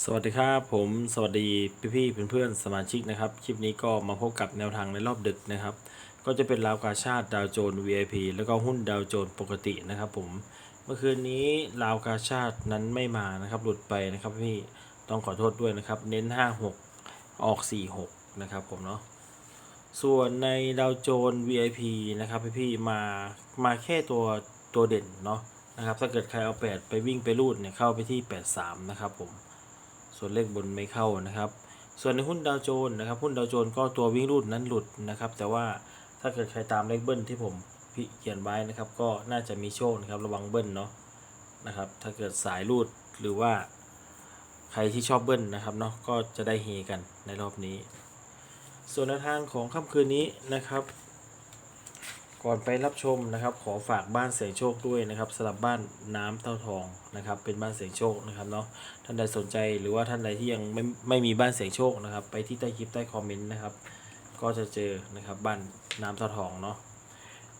สวัสดีครับผมสวัสดีพี่ๆเพื่อนๆสมาชิกนะครับ คลิปนี้ก็มาพบกับแนวทางในรอบดึกนะครับ ก็จะเป็นราวกาชาติดาวโจนส์ VIP แล้วก็หุ้นดาวโจนส์ปกตินะครับ ผมเมื่อคืนนี้ราวกาชาตินั้นไม่มานะครับ หลุดไปนะครับพี่ต้องขอโทษด้วยนะครับ เน้น 56 ออก 46 นะครับผมเนาะส่วนในดาวโจนส์ VIP นะครับพี่ๆมามาแค่ตัวตัวเด่นเนาะนะครับถ้าเกิดใครเอา 8 ไปวิ่งไปรูดเนี่ยเข้าไปที่ 83 นะครับผม ส่วนเลขบนไม่เข้านะครับ ส่วนในหุ้นดาวโจนส์นะครับหุ้นดาวโจนส์ก็ตัววิ่งรูดนั้นหลุดนะครับ แต่ว่าถ้าเกิดใครตามเลขเบิ้ลที่ผมพิเขียนไว้นะครับ ก็น่าจะมีโชคนะครับระวังเบิ้ลเนาะนะครับ ถ้าเกิดสายรูดหรือว่าใครที่ชอบเบิ้ลนะครับเนาะก็จะได้เฮกันในรอบนี้ ส่วนในวทางของค่ำคืนนี้นะครับ ก่อนไปรับชมนะครับขอฝากบ้านเสียงโชคด้วยนะครับสำหรับบ้านน้ำเต้าทองนะครับ เป็นบ้านเสียงโชคนะครับเนาะท่านใดสนใจหรือว่าท่านใดที่ยังไม่ไม่มีบ้านเสียงโชคนะครับ ไปที่ใต้คลิปใต้คอมเมนต์นะครับ ก็จะเจอนะครับบ้านน้ำเต้าทองเนาะ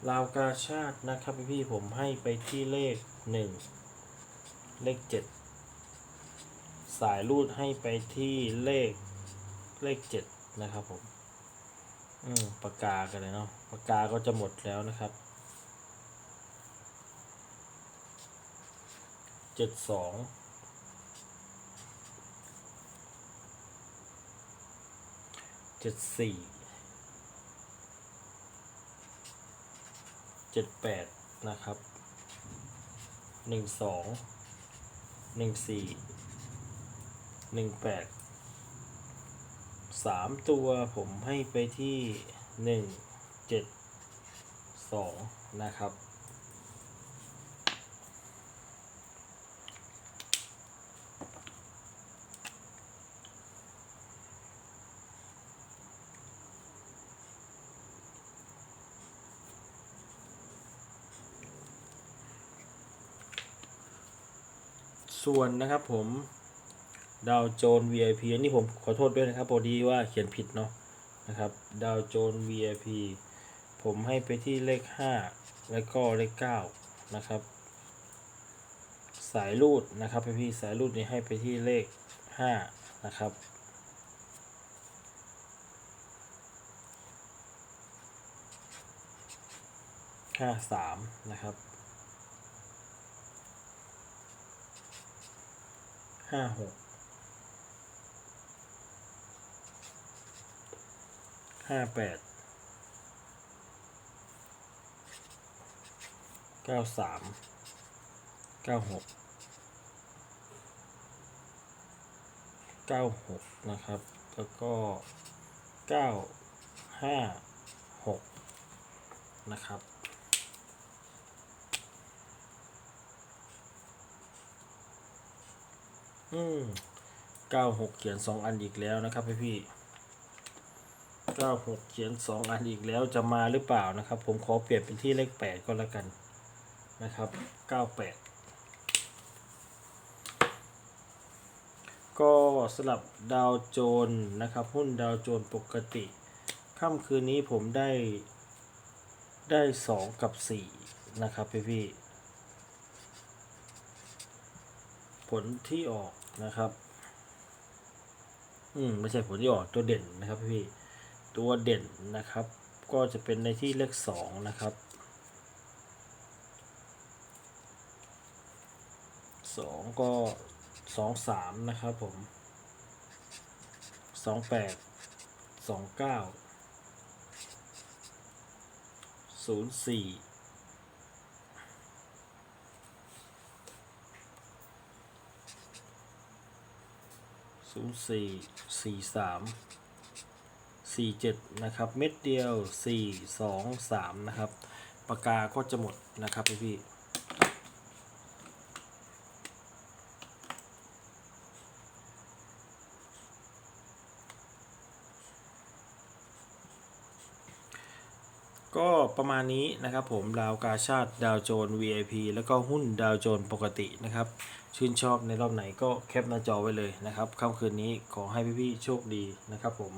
ลาวกาชาตินะครับพี่ๆผมให้ไปที่เลขหนึ่งเลขเจ็ดสายรูดให้ไปที่เลขเลขเจ็ดนะครับผม อืมปากกากันเลยเนาะ ปากกาก็จะหมดแล้วนะครับเจ็ดสองเจ็ดสี่เจ็ดแปดนะครับหนึ่งสองหนึ่งสี่หนึ่งแปดสามตัวผมให้ไปที่หนึ่ง เจ็ดสองนะครับ ส่วนนะครับผมดาวโจน VIP อันนี้ผมขอโทษด้วยนะครับพอดีว่าเขียนผิดเนาะนะครับดาวโจน VIP ผมให้ไปที่เลข 5 แล้วก็เลข 9 นะครับ สายรูดนะครับพี่สายรูดนี่ให้ไปที่เลข 5 นะครับห้าสามนะครับห้าหกห้าแปด เก้าสามเก้าหกเก้าหกนะครับ แล้วก็เก้าห้าหกนะครับอืมเก้าหกเขียนสองอันอีกแล้วนะครับพี่พี่เก้าหกเขียนสองอันอีกแล้วจะมาหรือเปล่านะครับ ผมขอเปลี่ยนเป็นที่เลขแปดก็แล้วกัน นะครับเก้าแปดก็สลับดาวโจนนะครับ หุ้นดาวโจนปกติ ค่ำคืนนี้ผมได้ได้สองกับสี่นะครับพี่พี่ผลที่ออกนะครับ อืม ไม่ใช่ผลที่ออกตัวเด่นนะครับพี่พี่ตัวเด่นนะครับ ก็จะเป็นในที่เลขสองนะครับ สองก็สองสามนะครับผมสองแปดสองเก้าศูนย์สี่ศูนย์สี่สี่สามสี่เจ็ดนะครับ เม็ดเดียวสี่สองสามนะครับ ปากกาก็จะหมดนะครับพี่พี่ ก็ประมาณนี้นะครับผมดาวกาชาติดาวโจน VIP แล้วก็หุ้นดาวโจนปกตินะครับ ชื่นชอบในรอบไหนก็แคปหน้าจอไว้เลยนะครับค่ำคืนนี้ขอให้พี่ๆโชคดีนะครับผม